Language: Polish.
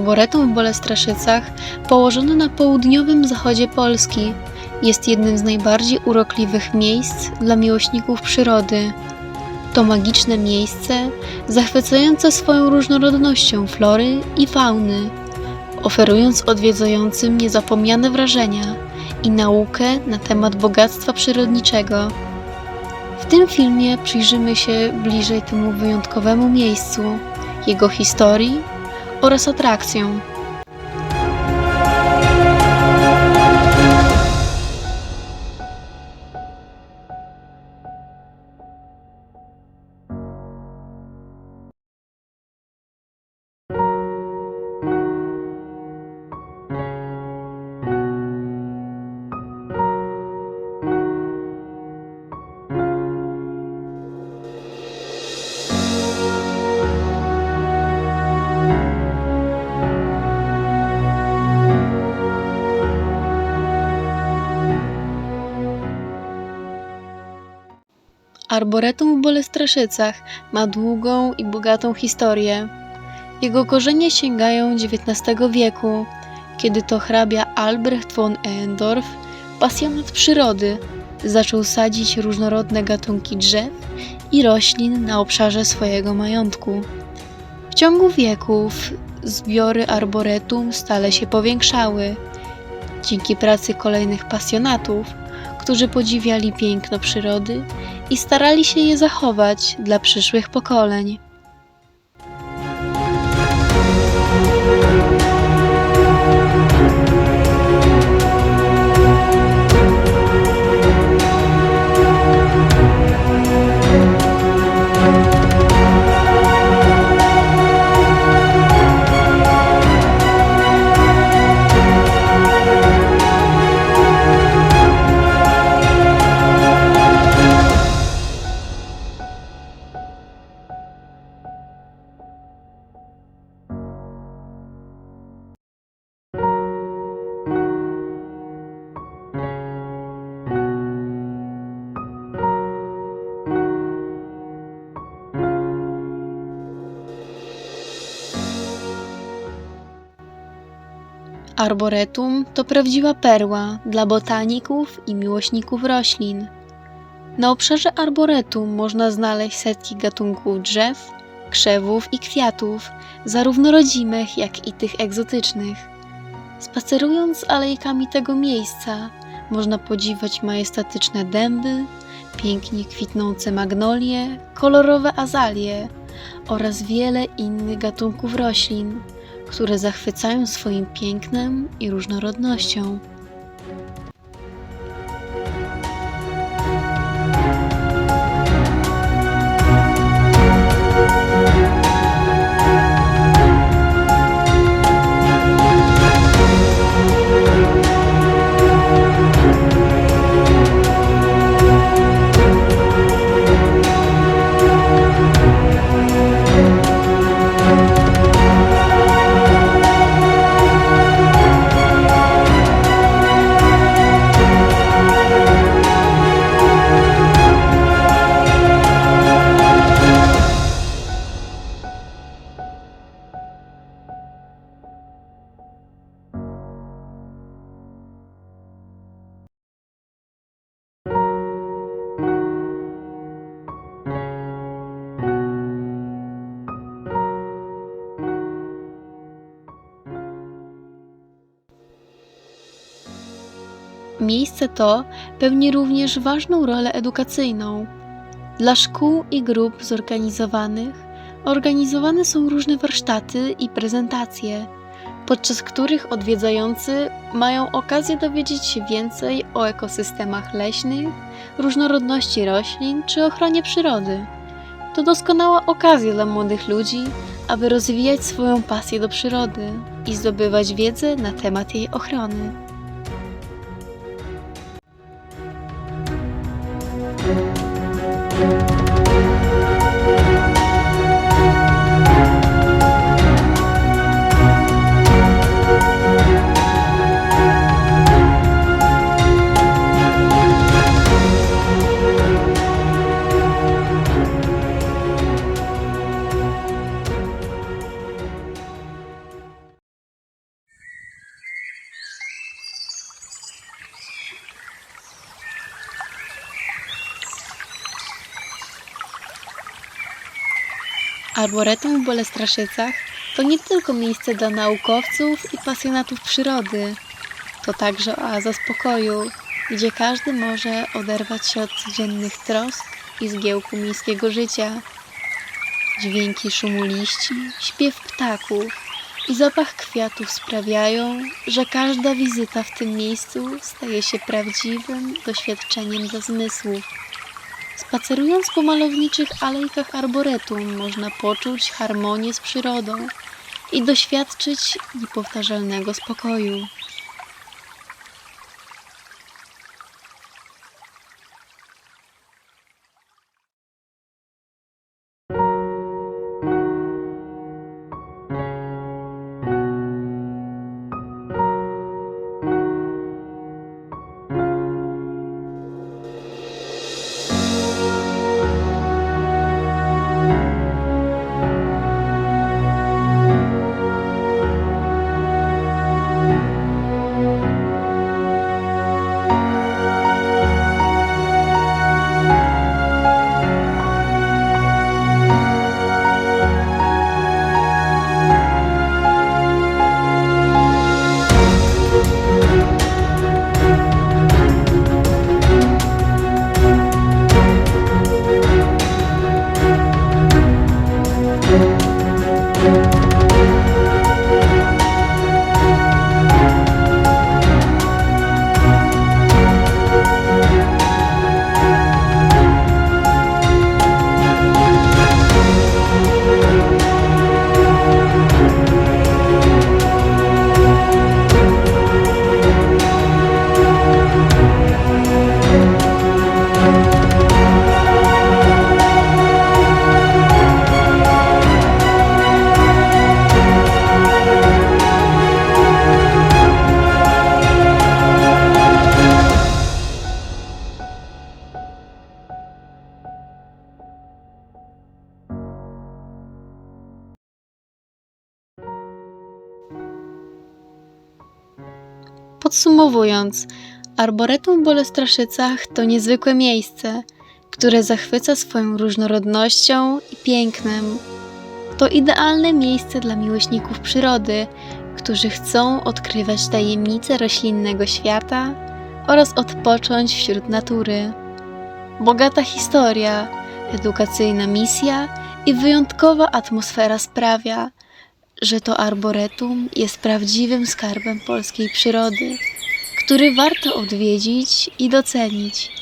Arboretum w Bolestraszycach, położone na południowym zachodzie Polski, jest jednym z najbardziej urokliwych miejsc dla miłośników przyrody. To magiczne miejsce, zachwycające swoją różnorodnością flory i fauny, oferując odwiedzającym niezapomniane wrażenia i naukę na temat bogactwa przyrodniczego. W tym filmie przyjrzymy się bliżej temu wyjątkowemu miejscu, jego historii oraz atrakcjom. Arboretum w Bolestraszycach ma długą i bogatą historię. Jego korzenie sięgają XIX wieku, kiedy to hrabia Albrecht von Ehendorf, pasjonat przyrody, zaczął sadzić różnorodne gatunki drzew i roślin na obszarze swojego majątku. W ciągu wieków zbiory arboretum stale się powiększały. Dzięki pracy kolejnych pasjonatów, którzy podziwiali piękno przyrody i starali się je zachować dla przyszłych pokoleń. Arboretum to prawdziwa perła dla botaników i miłośników roślin. Na obszarze arboretum można znaleźć setki gatunków drzew, krzewów i kwiatów, zarówno rodzimych, jak i tych egzotycznych. Spacerując alejkami tego miejsca, można podziwiać majestatyczne dęby, pięknie kwitnące magnolie, kolorowe azalie oraz wiele innych gatunków roślin które zachwycają swoim pięknem i różnorodnością. Miejsce to pełni również ważną rolę edukacyjną. Dla szkół i grup zorganizowanych organizowane są różne warsztaty i prezentacje, podczas których odwiedzający mają okazję dowiedzieć się więcej o ekosystemach leśnych, różnorodności roślin czy ochronie przyrody. To doskonała okazja dla młodych ludzi, aby rozwijać swoją pasję do przyrody i zdobywać wiedzę na temat jej ochrony. Arboretum w Bolestraszycach to nie tylko miejsce dla naukowców i pasjonatów przyrody. To także oaza spokoju, gdzie każdy może oderwać się od codziennych trosk i zgiełku miejskiego życia. Dźwięki szumu liści, śpiew ptaków i zapach kwiatów sprawiają, że każda wizyta w tym miejscu staje się prawdziwym doświadczeniem dla zmysłów. Spacerując po malowniczych alejkach arboretum można poczuć harmonię z przyrodą i doświadczyć niepowtarzalnego spokoju. Podsumowując, Arboretum w Bolestraszycach to niezwykłe miejsce, które zachwyca swoją różnorodnością i pięknem. To idealne miejsce dla miłośników przyrody, którzy chcą odkrywać tajemnice roślinnego świata oraz odpocząć wśród natury. Bogata historia, edukacyjna misja i wyjątkowa atmosfera sprawia, że to arboretum jest prawdziwym skarbem polskiej przyrody, który warto odwiedzić i docenić.